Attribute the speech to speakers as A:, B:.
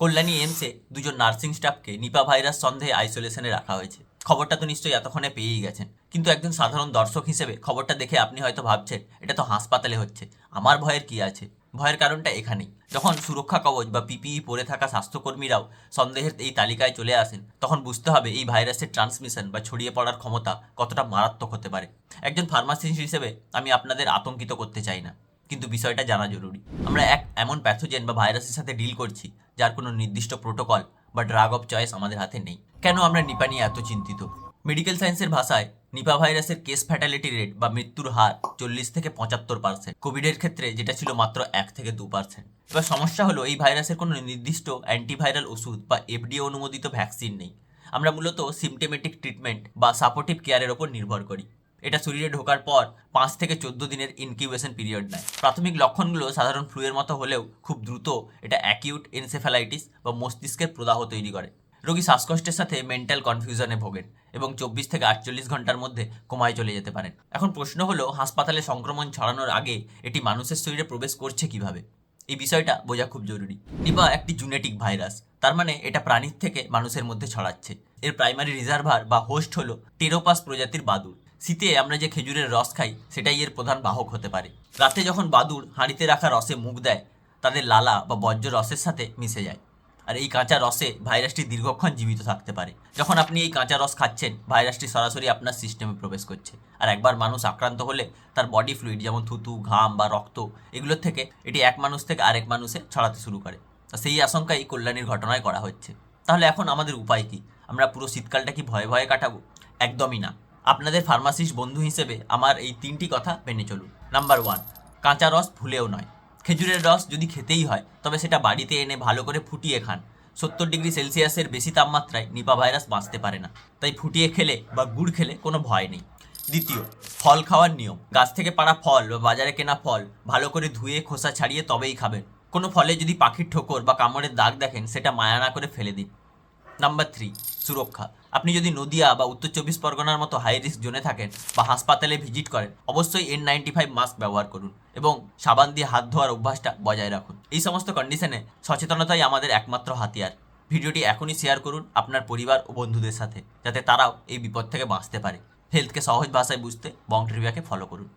A: কল্যাণী এমসে দুজন nursing স্টাফকে Nipah virus সন্দেহে আইসোলেশনে রাখা হয়েছে। খবরটা তো নিশ্চয়ই এতক্ষণে পেয়েই গেছেন। কিন্তু একজন সাধারণ দর্শক হিসেবে খবরটা দেখে আপনি হয়তো ভাবছেন, এটা তো হাসপাতালে হচ্ছে। আমার ভয়ের কি আছে? ভয়ের কারণটা এখানেই। যখন সুরক্ষা কবচ বা পিপিই পরে থাকা স্বাস্থ্যকর্মীরাও সন্দেহের এই তালিকায় চলে আসেন, তখন বুঝতে হবে এই ভাইরাসের ট্রান্সমিশন বা ছড়িয়ে পড়ার ক্ষমতা কতটা মারাত্মক হতে পারে। একজন ফার্মাসিস্ট হিসেবে আমি আপনাদের আতঙ্কিত করতে চাই না। কিন্তু বিষয়টা জানা জরুরি। আমরা এক এমন প্যাথোজেন বা ভাইরাসের সাথে ডিল করছি যার কোনো নির্দিষ্ট প্রোটোকল বা ড্রাগ অফ চয়েস আমাদের হাতে নেই। কেন আমরা নিপা নিয়ে এত চিন্তিত? মেডিকেল সায়েন্সের ভাষায় নিপা ভাইরাসের কেস ফ্যাটালিটি রেট বা মৃত্যুর হার চল্লিশ থেকে পঁচাত্তর পার্সেন্ট কোভিডের ক্ষেত্রে যেটা ছিল মাত্র এক থেকে দু পার্সেন্ট এবার সমস্যা হলো, এই ভাইরাসের কোনো নির্দিষ্ট অ্যান্টিভাইরাল ওষুধ বা এফডিএ অনুমোদিত ভ্যাকসিন নেই। আমরা মূলত সিমটেমেটিক ট্রিটমেন্ট বা সাপোর্টিভ কেয়ারের ওপর নির্ভর করি। এটা শরীরে ঢোকার পর পাঁচ থেকে চোদ্দ দিনের ইনকিউবেশন পিরিয়ড নেয়। প্রাথমিক লক্ষণগুলো সাধারণ ফ্লুয়ের মতো হলেও খুব দ্রুত এটা অ্যাকিউট এনসেফ্যালাইটিস বা মস্তিষ্কের প্রদাহ তৈরি করে। রোগী শ্বাসকষ্টের সাথে মেন্টাল কনফিউশনে ভোগেন এবং চব্বিশ থেকে আটচল্লিশ ঘণ্টার মধ্যে কোমায় চলে যেতে পারেন। এখন প্রশ্ন হলো, হাসপাতালে সংক্রমণ ছড়ানোর আগে এটি মানুষের শরীরে প্রবেশ করছে কীভাবে? এই বিষয়টা বোঝা খুব জরুরি। নিপা একটি জুনেটিক ভাইরাস তার মানে এটা প্রাণীর থেকে মানুষের মধ্যে ছড়াচ্ছে। এর প্রাইমারি রিজার্ভার বা হোস্ট হলো টেরোপাস প্রজাতির বাদুড়। শীতে আমরা যে খেজুরের রস খাই, সেটাই এর প্রধান বাহক হতে পারে। রাতে যখন বাদুড় হাঁড়িতে রাখা রসে মুখ দেয়, তাদের লালা বা বর্জ্য রসের সাথে মিশে যায়। আর এই কাঁচা রসে ভাইরাসটি দীর্ঘক্ষণ জীবিত থাকতে পারে। যখন আপনি এই কাঁচা রস খাচ্ছেন, ভাইরাসটি সরাসরি আপনার সিস্টেমে প্রবেশ করছে। আর একবার মানুষ আক্রান্ত হলে, তার বডি ফ্লুইড যেমন থুতু, ঘাম বা রক্ত, এগুলোর থেকে এটি এক মানুষ থেকে আরেক মানুষে ছড়াতে শুরু করে। সেই আশঙ্কাই কল্যাণীর ঘটনায় করা হচ্ছে। তাহলে এখন আমাদের উপায় কি? আমরা পুরো শীতকালটা কি ভয়ে ভয়ে কাটাবো? একদমই না। আপনাদের ফার্মাসিস্ট বন্ধু হিসেবে আমার এই তিনটি কথা মেনে চলুন। নাম্বার ওয়ান কাঁচা রস ভুলেও নয়। খেজুরের রস যদি খেতেই হয়, তবে সেটা বাড়িতে এনে ভালো করে ফুটিয়ে খান। সত্তর ডিগ্রি সেলসিয়াসের বেশি তাপমাত্রায় নিপা ভাইরাস বাঁচতে পারে না। তাই ফুটিয়ে খেলে বা গুড় খেলে কোনো ভয় নেই। দ্বিতীয়, ফল খাওয়ার নিয়ম। গাছ থেকে পাড়া ফল বা বাজারে কেনা ফল ভালো করে ধুয়ে, খোসা ছাড়িয়ে তবেই খাবেন। কোনো ফলে যদি পাখির ঠোকর বা কামড়ের দাগ দেখেন, সেটা মায়া না করে ফেলে দিন। নাম্বার থ্রি সুরক্ষা। আপনি যদি নদিয়া বা উত্তর চব্বিশ পরগনার মতো হাই রিস্ক জোনে থাকেন বা হাসপাতালে ভিজিট করেন, অবশ্যই এন নাইনটি ফাইভ মাস্ক ব্যবহার করুন এবং সাবান দিয়ে হাত ধোয়ার অভ্যাসটা বজায় রাখুন। এই সমস্ত কন্ডিশনে সচেতনতাই আমাদের একমাত্র হাতিয়ার। ভিডিওটি এখনই শেয়ার করুন আপনার পরিবার ও বন্ধুদের সাথে, যাতে তারাও এই বিপদ থেকে বাঁচতে পারে। হেলথকে সহজ ভাষায় বুঝতে বং ট্রিভিয়াকে ফলো করুন।